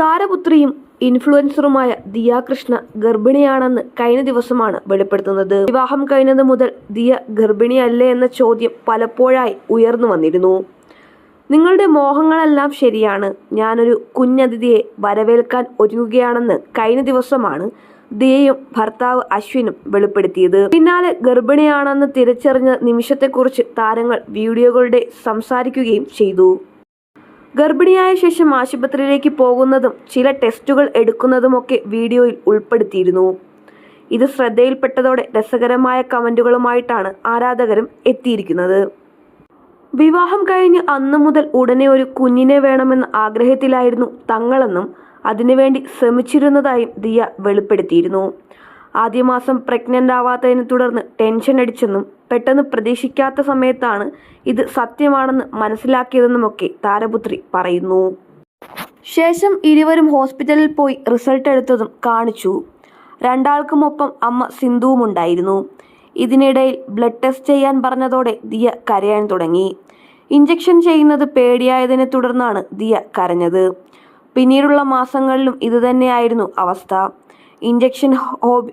താരപുത്രിയും ഇൻഫ്ലുവൻസറുമായ ദിയ കൃഷ്ണ ഗർഭിണിയാണെന്ന് കഴിഞ്ഞ ദിവസമാണ് വെളിപ്പെടുത്തുന്നത്. വിവാഹം കഴിഞ്ഞത് മുതൽ ദിയ ഗർഭിണിയല്ലേ എന്ന ചോദ്യം പലപ്പോഴായി ഉയർന്നു വന്നിരുന്നു. നിങ്ങളുടെ മോഹങ്ങളെല്ലാം ശരിയാണ്. ഞാനൊരു കുഞ്ഞതിഥിയെ വരവേൽക്കാൻ ഒരുങ്ങുകയാണെന്ന് കഴിഞ്ഞ ദിവസമാണ് ദിയയും ഭർത്താവ് അശ്വിനും വെളിപ്പെടുത്തിയത്. പിന്നാലെ ഗർഭിണിയാണെന്ന് തിരിച്ചറിഞ്ഞ നിമിഷത്തെക്കുറിച്ച് താരങ്ങൾ വീഡിയോകളുടെ സംസാരിക്കുകയും ചെയ്തു. ഗർഭിണിയായ ശേഷം ആശുപത്രിയിലേക്ക് പോകുന്നതും ചില ടെസ്റ്റുകൾ എടുക്കുന്നതുമൊക്കെ വീഡിയോയിൽ ഉൾപ്പെടുത്തിയിരുന്നു. ഇത് ശ്രദ്ധയിൽപ്പെട്ടതോടെ രസകരമായ കമന്റുകളുമായിട്ടാണ് ആരാധകരും എത്തിയിരിക്കുന്നത്. വിവാഹം കഴിഞ്ഞ് അന്നു മുതൽ ഉടനെ ഒരു കുഞ്ഞിനെ വേണമെന്ന ആഗ്രഹത്തിലായിരുന്നു തങ്ങളെന്നും അതിനുവേണ്ടി ശ്രമിച്ചിരുന്നതായും ദിയ വെളിപ്പെടുത്തിയിരുന്നു. ആദ്യ മാസം പ്രഗ്നന്റ് ആവാത്തതിനെ തുടർന്ന് ടെൻഷൻ അടിച്ചെന്നും പെട്ടെന്ന് പ്രതീക്ഷിക്കാത്ത സമയത്താണ് ഇത് സത്യമാണെന്ന് മനസ്സിലാക്കിയതെന്നുമൊക്കെ താരപുത്രി പറയുന്നു. ശേഷം ഇരുവരും ഹോസ്പിറ്റലിൽ പോയി റിസൾട്ട് എടുത്തതും കാണിച്ചു. രണ്ടാൾക്കുമൊപ്പം അമ്മ സിന്ധുവും ഉണ്ടായിരുന്നു. ഇതിനിടയിൽ ബ്ലഡ് ടെസ്റ്റ് ചെയ്യാൻ പറഞ്ഞതോടെ ദിയ കരയാൻ തുടങ്ങി. ഇഞ്ചക്ഷൻ ചെയ്യുന്നത് പേടിയായതിനെ തുടർന്നാണ് ദിയ കരഞ്ഞത്. പിന്നീടുള്ള മാസങ്ങളിലും ഇതുതന്നെയായിരുന്നു അവസ്ഥ. ഇഞ്ചക്ഷൻ ഹോബി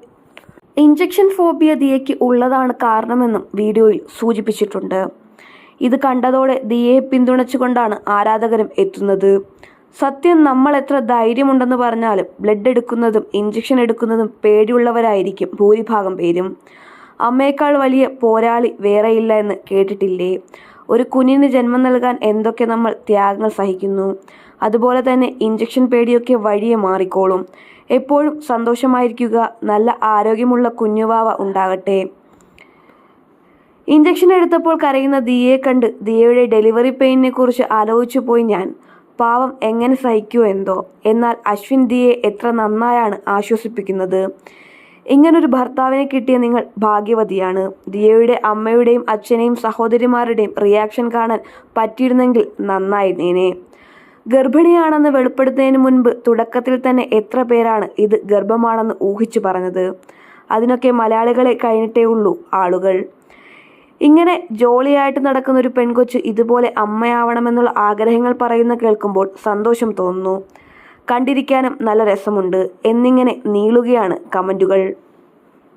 ഇഞ്ചക്ഷൻ ഫോബിയ ദിയയ്ക്ക് ഉള്ളതാണ് കാരണമെന്നും വീഡിയോയിൽ സൂചിപ്പിച്ചിട്ടുണ്ട്. ഇത് കണ്ടതോടെ ദിയയെ പിന്തുണച്ചുകൊണ്ടാണ് ആരാധകരും എത്തുന്നത്. സത്യം നമ്മൾ എത്ര ധൈര്യമുണ്ടെന്ന് പറഞ്ഞാലും ബ്ലഡ് എടുക്കുന്നതും ഇഞ്ചക്ഷൻ എടുക്കുന്നതും പേടിയുള്ളവരായിരിക്കും ഭൂരിഭാഗം പേരും. അമ്മയേക്കാൾ വലിയ പോരാളി വേറെയില്ല എന്ന് കേട്ടിട്ടില്ലേ? ഒരു കുഞ്ഞിന് ജന്മം നൽകാൻ എന്തൊക്കെ നമ്മൾ ത്യാഗങ്ങൾ സഹിക്കുന്നു? അതുപോലെ തന്നെ ഇഞ്ചക്ഷൻ പേടിയൊക്കെ വഴിയെ മാറിക്കോളും. എപ്പോഴും സന്തോഷമായിരിക്കുക നല്ല ആരോഗ്യമുള്ള കുഞ്ഞുവാവ ഉണ്ടാകട്ടെ. ഇഞ്ചക്ഷൻ എടുത്തപ്പോൾ കരയുന്ന ദിയെ കണ്ട് ദിയയുടെ ഡെലിവറി പെയിനിനെ കുറിച്ച് ആലോചിച്ചു പോയി ഞാൻ. പാവം എങ്ങനെ സഹിക്കൂ എന്തോ. എന്നാൽ അശ്വിൻ ദിയെ എത്ര നന്നായാണ് ആശ്വസിപ്പിക്കുന്നത്. ഇങ്ങനൊരു ഭർത്താവിനെ കിട്ടിയ നിങ്ങൾ ഭാഗ്യവതിയാണ്. ദിയയുടെ അമ്മയുടെയും അച്ഛനെയും സഹോദരിമാരുടെയും റിയാക്ഷൻ കാണാൻ പറ്റിയിരുന്നെങ്കിൽ നന്നായിരുന്നേനെ. ഗർഭിണിയാണെന്ന് വെളിപ്പെടുത്തുന്നതിന് മുൻപ് തുടക്കത്തിൽ തന്നെ എത്ര പേരാണ് ഇത് ഗർഭമാണെന്ന് ഊഹിച്ചു പറഞ്ഞത്. അതിനൊക്കെ മലയാളികളെ കഴിഞ്ഞിട്ടേ ഉള്ളൂ ആളുകൾ. ഇങ്ങനെ ജോളിയായിട്ട് നടക്കുന്ന ഒരു പെൺകൊച്ച് ഇതുപോലെ അമ്മയാവണമെന്നുള്ള ആഗ്രഹങ്ങൾ പറയുന്ന കേൾക്കുമ്പോൾ സന്തോഷം തോന്നുന്നു. കണ്ടിരിക്കാനും നല്ല രസമുണ്ട് എന്നിങ്ങനെ നീളുകയാണ് കമന്റുകൾ.